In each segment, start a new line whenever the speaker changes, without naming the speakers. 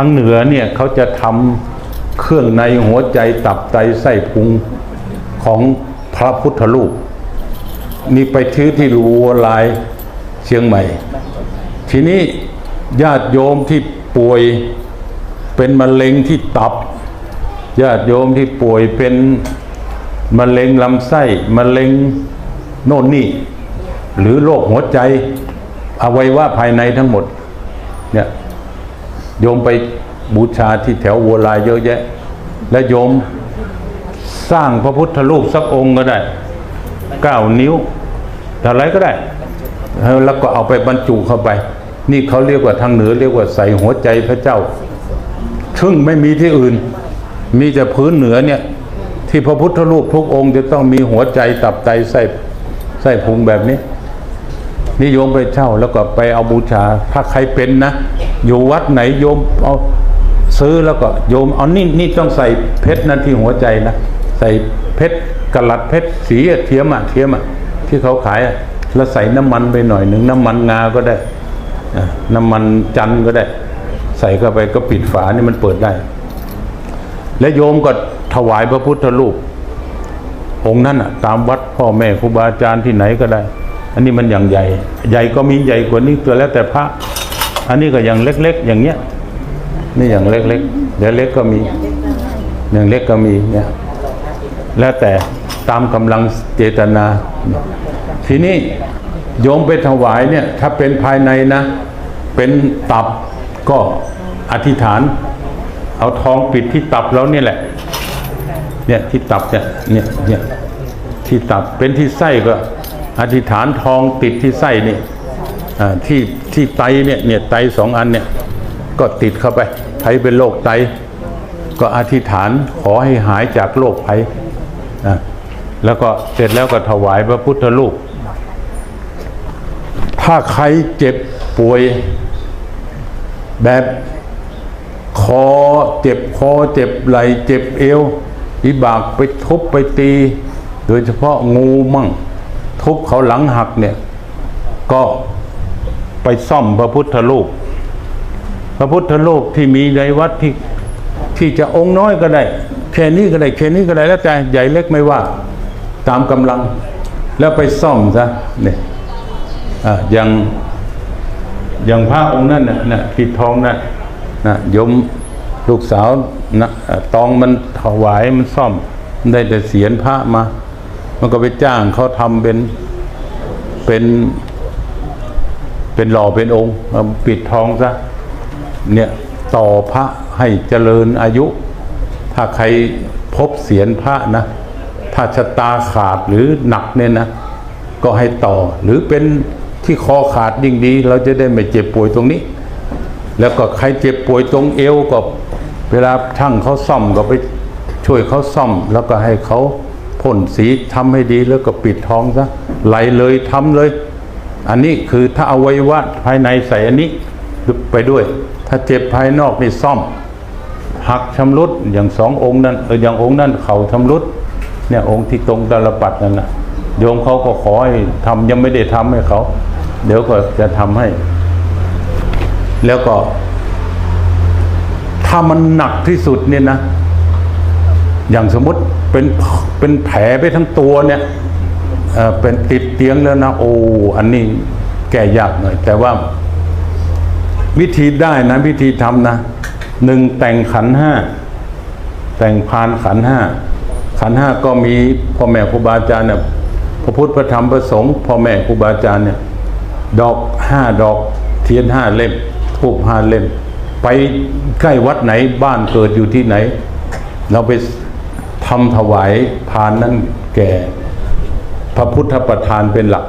างเหนือเนี่ยเขาจะทำเครื่องในหัวใจตับไตไส้พุงของพระพุทธรูปนี่ไปชื่อที่รูวลายเชียงใหม่ ทีนี้ญาติโยมที่ป่วยเป็นมะเร็งที่ตับ ญาติโยมที่ป่วยเป็นมะเร็งลำไส้มะเร็งโน่นนี่ หรือโรคหัวใจอวัยวะภายในทั้งหมดเนี่ย โยมไปบูชาที่แถววัวลายเยอะแยะ และโยมสร้างพระพุทธรูปสักองค์ก็ได้เก้านิ้วอะไรก็ได้ แล้วก็เอาไปบรรจุเข้าไป นี่เขาเรียกว่าทางเหนือเรียกว่าใส่หัวใจพระเจ้า ซึ่งไม่มีที่อื่น มีแต่พื้นเหนือเนี่ยที่พระพุทธรูปทุกองค์จะต้องมีหัวใจตับไตไส้ไส้พุงแบบนี้ นิยมไปเช่าแล้วก็ไปเอาบูชา ถ้าใครเป็นนะ อยู่วัดไหนโยมเอาซื้อแล้วก็โยมเอานี่นี่ต้องใส่เพชรนั่นที่หัวใจนะ ใส่เพชรกะลัดเพชรสีเทียมอะเทียมอะที่เขาขายอะแล้วใส่น้ำมันไปหน่อยหนึ่งน้ำมันงาก็ได้น้ำมันจันทร์ก็ได้ ใส่เข้าไปก็ปิดฝานี่มันเปิดได้ และโยมก็ถวายพระพุทธรูปองค์นั้นอะตามวัดพ่อแม่ครูบาอาจารย์ที่ไหนก็ได้ อันนี้มันอย่างใหญ่ ใหญ่ก็มีใหญ่กว่านี้ตัวแล้วแต่พระ อันนี้ก็อย่างเล็ก ๆ อย่างเงี้ย นี่อย่างเล็กๆเดี๋ยวเล็กก็มี อย่างเล็กก็มีเนี่ย แล้วแต่ตามกำลังเจตนา ทีนี้โยมไปถวายเนี่ย ถ้าเป็นภายในนะ เป็นตับก็อธิษฐาน เอาทองปิดที่ตับแล้วนี่แหละ เนี่ยที่ตับเนี่ยเนี่ยเนี่ยที่ตับเป็นที่ไส้ก็ อธิษฐานทองติดที่ไส้นี่ที่ที่ไตเนี่ยเนี่ยไตสองอันเนี่ยก็ติดเข้าไปใครเป็นโรคไต ก็อธิษฐานขอให้หายจากโรคภัยแล้วก็เสร็จแล้วก็ถวายพระพุทธรูปถ้าใครเจ็บป่วยแบบคอเจ็บคอเจ็บไหล่เจ็บเอววิบากไปทุบไปตี โดยเฉพาะงูมั่ง ทุบเขาหลังหักเนี่ย ก็ไปซ่อมพระพุทธรูปพระพุทธรูปที่มีในวัดที่ที่จะองค์น้อยก็ได้แค่นี้ก็ได้แค่นี้ก็ได้แล้วแต่ใหญ่เล็กไม่ว่า ตามกำลัง แล้วไปซ่อมซะเนี่ยอย่างอย่างพระองค์นั่นน่ะนะปิดทองน่ะนะยมลูกสาวน่ะตองมันถวายมันซ่อมได้แต่เสียนพระมา มันก็ไปจ้างเขาทำเป็นเป็นเป็นหล่อเป็นองค์ปิดทองซะเนี่ยต่อพระให้เจริญอายุ ถ้าใครพบเสียนพระนะ ถ้าชะตาขาดหรือหนักเนี่ยนะ ก็ให้ต่อหรือเป็นที่คอขาดยิ่งดี เราจะได้ไม่เจ็บป่วยตรงนี้ แล้วก็ใครเจ็บป่วยตรงเอวก็เวลาช่างเขาซ่อมก็ไปช่วยเขาซ่อม แล้วก็ให้เขา พ่นสีทำให้ดีแล้วก็ปิดท้องซะไหลเลยทำเลย อันนี้คือถ้าเอาไว้วะภายในใส่อันนี้ไปด้วย ถ้าเจ็บภายนอกนี่ซ่อม หักชำรุดอย่างสององค์นั้นเอออย่างองค์นั้นเขาชำรุดเนี่ยองค์ที่ตรงตาลปัดนั่นนะโยมเขาก็ขอให้ทำยังไม่ได้ทำให้เขา เดี๋ยวก็จะทำให้ แล้วก็ ถ้ามันหนักที่สุดเนี่ยนะ อย่างสมมติ เป็นเป็นแผลไปทั้งตัวเนี่ยเป็นติดเตียงแล้วนะโอ้อันนี้แก้ยากหน่อย แต่ว่า วิธีได้นะ วิธีทำนะหนึ่งแต่งขันห้าแต่งพานขันห้าขันห้าก็มีพ่อแม่ครูบาอาจารย์เนี่ยพระพุทธพระธรรมพระสงฆ์พ่อแม่ครูบาอาจารย์เนี่ย ดอกห้าดอก เทียนห้าเล่มทูบห้าเล่ม ไปใกล้วัดไหนบ้านเกิดอยู่ที่ไหน เราไป ทำถวายพานนั้นแก่ พระพุทธประธานเป็นหลัก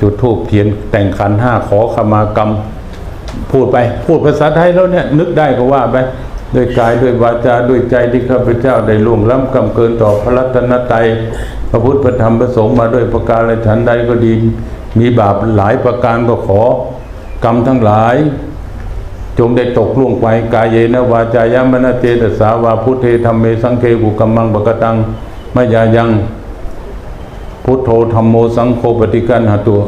จุดธูปเทียนแต่งขันห้าขอขมากรรม พูดไปพูดภาษาไทยแล้วเนี่ยนึกได้ก็ว่าไปด้วยกายด้วยวาจาด้วยใจที่ข้าพเจ้าได้ล่วงล้ำกำเกินต่อพระรัตนตรัยพระพุทธพระธรรมพระสงฆ์มาด้วยประการและฉันใดก็ดี มีบาปหลายประการก็ขอกรรมทั้งหลาย จงได้ตกล่วงไปกายเยนวาจายามนะเจตสาวาพุทเทธรรมเมสังเคกุกัมมังปะกตังมายายัง พุทโธธรรมโมสังโฆปฏิกันหตัว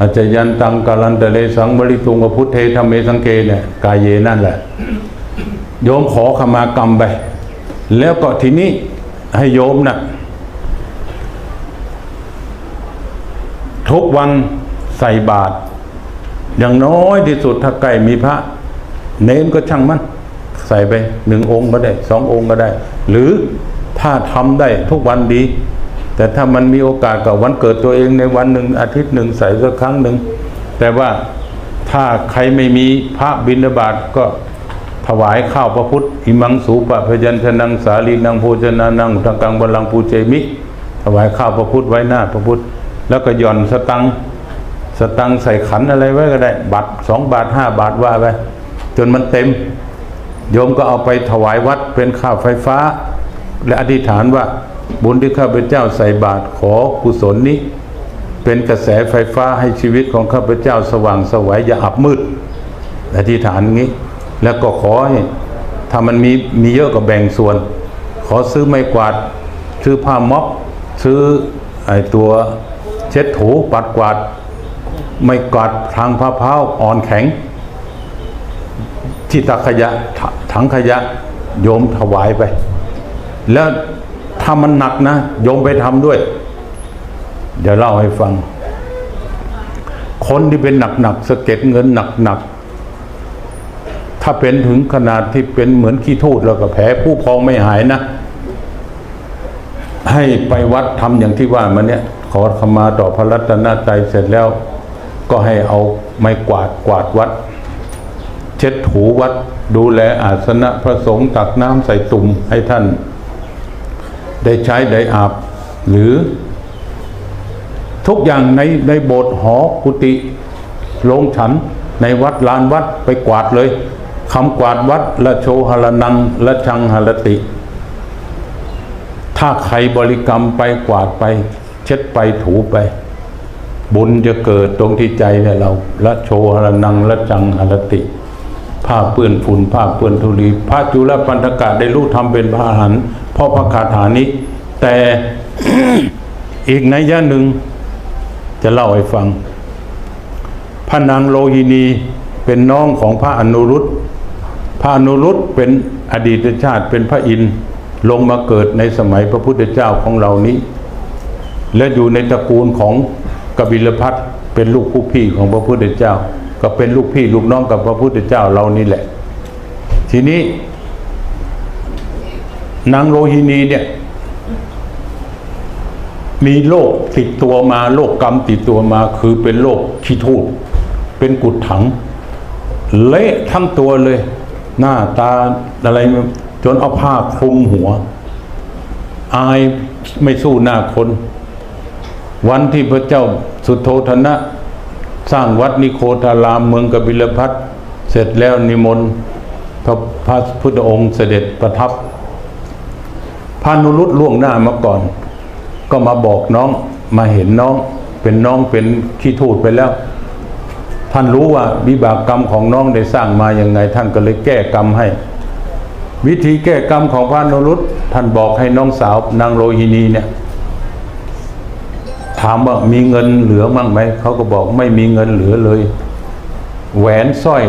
อาจยันตังกาลันตะเลสังบริตุงกับพุทเทธรรมเมสังเกเนี่ยกายเยนั่นแหละโยมขอขมากรรมไป แล้วก็ทีนี้ให้โยมนะ่ะทุกวันใส่บาตรอย่างน้อยที่สุดถ้าใกล้มีพระ เน้นก็ช่างมัน ใส่ไปหนึ่งองค์ก็ได้สององค์ก็ได้ หรือถ้าทำได้ทุกวันดี แต่ถ้ามันมีโอกาสกับวันเกิดตัวเองในวันหนึ่งอาทิตย์หนึ่งใส่สักครั้งหนึ่งแต่ว่าถ้าใครไม่มีพระบิณฑบาตก็ถวายข้าวพระพุทธอิมังสูปะพยัญชนังสาลีนังโภชนานังทังกังบาลังปูเจมิ ถวายข้าวพระพุทธไว้หน้าพระพุทธแล้วก็หย่อนสตังสตังใส่ขันอะไรไว้ก็ได้ บัตรสองบาทห้าบาทว่าไป จนมันเต็ม โยมก็เอาไปถวายวัดเป็นค่าวไฟฟ้า และอธิษฐานว่าบุญที่ข้าพเจ้าใส่บาตรขอกุศลนี้ เป็นกระแสไฟฟ้าให้ชีวิตของข้าพเจ้าสว่างสวัยอย่าอับมืด อธิษฐานงี้ แล้วก็ขอให้ถ้ามันมีมีเยอะก็แบ่งส่วน ขอซื้อไม้กวาด ซื้อผ้าม็อบซื้อไอตัวเช็ดถูปัดกวาด ไม่กวาดทางผ้าเพ้าอ่อนแข็ง ที่ตักขยะถังขยะ โยมถวายไป แล้วถ้ามันหนักนะ โยมไปทำด้วย เดี๋ยวเล่าให้ฟัง คนที่เป็นหนักๆสะเก็ดเงินหนักๆถ้าเป็นถึงขนาดที่เป็นเหมือนขี้ทูดแล้วก็แผลผู้พองไม่หายนะ ให้ไปวัดทำอย่างที่ว่ามาเนี่ย ขอขมาต่อพระรัตนตรัยเสร็จแล้ว ก็ให้เอาไม้กวาดกวาดวัด เช็ดถูวัดดูแลอาสนะพระสงฆ์ตักน้ำใส่ตุ่มให้ท่าน ได้ใช้ได้อาบ หรือ ทุกอย่างในในโบสถ์หอกุฏิโรงฉันในวัดลานวัดไปกวาดเลยคำกวาดวัดละโชหรนังละชังหรติ ถ้าใครบริกรรมไปกวาดไป เช็ดไปถูไป บุญจะเกิดตรงที่ใจเนี่ยเราละโชหรนังละจังหรติ ผ้าเปื้อนฝุ่นผ้าเปื้อนธุลีพระจุลปันธกะได้รู้ทำเป็นพระอรหันต์เพราะพระคาถานี้ แต่อีกในยะหนึ่งจะเล่าให้ฟังพระนางโลหินีเป็นน้องของพระอนุรุตพระอนุรุตเป็นอดีตชาติเป็นพระอินทร์ลงมาเกิดในสมัยพระพุทธเจ้าของเรานี้ และอยู่ในตระกูลของกบิลพัทเป็นลูกผู้พี่ของพระพุทธเจ้า ก็เป็นลูกพี่ลูกน้องกับพระพุทธเจ้าเรานี่แหละ ทีนี้นางโลหินีเนี่ย มีโรคติดตัวมาโรคกรรมติดตัวมา คือเป็นโรคขี้ทูดเป็นกุดถัง เละทั้งตัวเลย หน้าตาอะไรจนเอาผ้าคลุมหัว อายไม่สู้หน้าคน วันที่พระเจ้าสุโธธนะ สร้างวัดนิโคทารามเมืองกบิลพัทเสร็จแล้วนิมนต์พระพระพุทธองค์เสด็จประทับพานุรุตล่วงหน้ามาก่อน ก็มาบอกน้องมาเห็นน้องเป็นน้องเป็นขี้ทูดไปแล้ว ท่านรู้ว่าวิบากกรรมของน้องได้สร้างมาอย่างไง ท่านก็เลยแก้กรรมให้ วิธีแก้กรรมของพระนรุตท่านบอกให้น้องสาวนางโรฮินีเนี่ย ถามว่ามีเงินเหลือมั่งไหมเขาก็บอกไม่มีเงินเหลือเลย แหวนสร้อย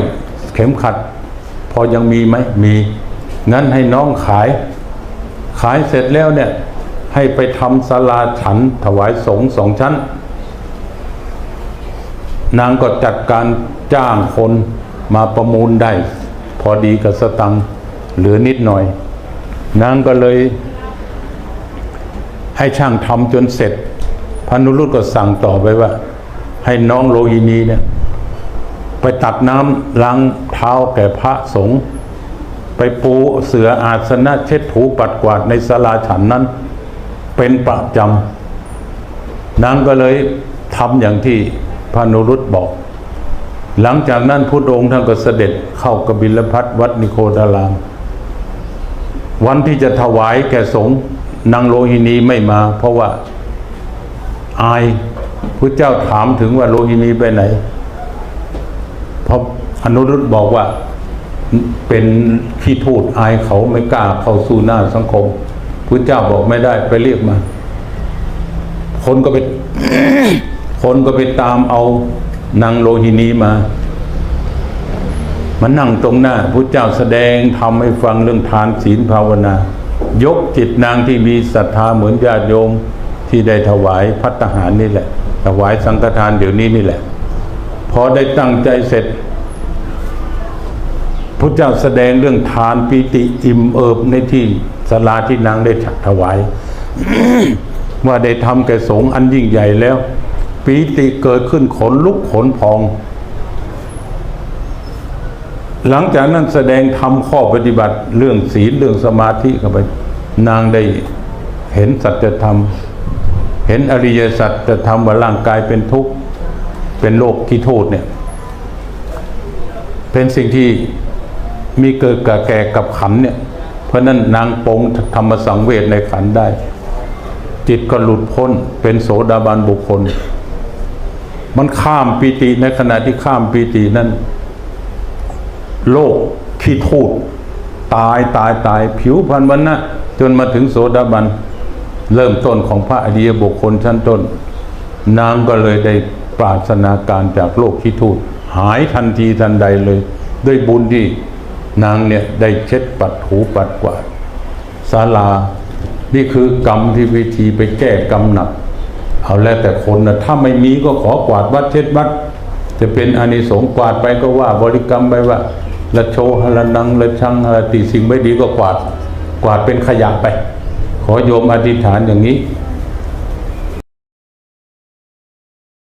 เข็มขัด พอยังมีไหมมีงั้นให้น้องขาย ขายเสร็จแล้วเนี่ย ให้ไปทำศาลาฉันถวายสงฆ์สองชั้น นางก็จัดการจ้างคนมาประมูลได้ พอดีกับสตังเหลือนิดหน่อย นางก็เลย ให้ช่างทำจนเสร็จ พระนุรุตก็สั่งต่อไปว่า ให้น้องโลหินีเนี่ยไปตักน้ำล้างเท้าแก่พระสงฆ์ไปปูเสืออาสนะเช็ดถูปัดกวาดในศาลาฉันนั้น เป็นประจำนางก็เลยทำอย่างที่พระนุรุตบอก หลังจากนั้นพุทธองค์ท่านก็เสด็จเข้ากบิลพัทวัดนิโคดาราม วันที่จะถวายแก่สงฆ์นางโลหินีไม่มา เพราะว่า อายพระเจ้าถามถึงว่าโลหินีไปไหนพระอนุรุตบอกว่าเป็นขี้ทูดอายเขาไม่กล้าเข้าสู่หน้าสังคมพระเจ้าบอกไม่ได้ไปเรียกมา คนก็ไปคนก็ไปตามเอานางโลหินีมามานั่งตรงหน้าพระเจ้าแสดงทำให้ฟังเรื่องทานศีลภาวนา ยกจิตนางที่มีศรัทธาเหมือนญาติโยม ที่ได้ถวายพัตตาหารนี่แหละ ถวายสังฆทานเดี๋ยวนี้นี่แหละ พอได้ตั้งใจเสร็จพระเจ้าแสดงเรื่องทานปีติอิ่มเอิบในที่สลาที่นางได้ถวาย ว่าได้ทำแก่สงฆ์อันยิ่งใหญ่แล้วปีติเกิดขึ้นขนลุกขนพอง หลังจากนั้นแสดงทำข้อปฏิบัติเรื่องศีลเรื่องสมาธิเข้าไป นางได้เห็นสัจธรรม เห็นอริยสัจธรรมว่าร่างกายเป็นทุกข์เป็นโลกที่โทษเนี่ย เป็นสิ่งที่มีเกิดกับแก่กับขันเนี่ย เพราะนั้นนางปงธรรมสังเวชในขันได้ จิตก็หลุดพ้นเป็นโสดาบันบุคคล มันข้ามปีติในขณะที่ข้ามปีตินั้น โลกขี้ทูดตายตายตายผิวพันวันนะจนมาถึงโสดาบัน เริ่มต้นของพระอริยบุคคลชั้นต้น นางก็เลยได้ปราศนาการจากโลกขี้ทูดหายทันทีทันใดเลย ด้วยบุญที่นางเนี่ยได้เช็ดปัดหูปัดกวาดศาลา นี่คือกรรมที่วิธีไปแก้กรรมหนัก เอาแล้วแต่คนนะถ้าไม่มีก็ขอกวาดวัดเช็ดวัด จะเป็นอานิสงส์กวาดไปก็ว่าบริกรรมไปว่าละโชหละนังละชังละติสิ่งไม่ดีก็กวาด กวาดเป็นขยะไป ขอโยมอธิษฐานอย่างนี้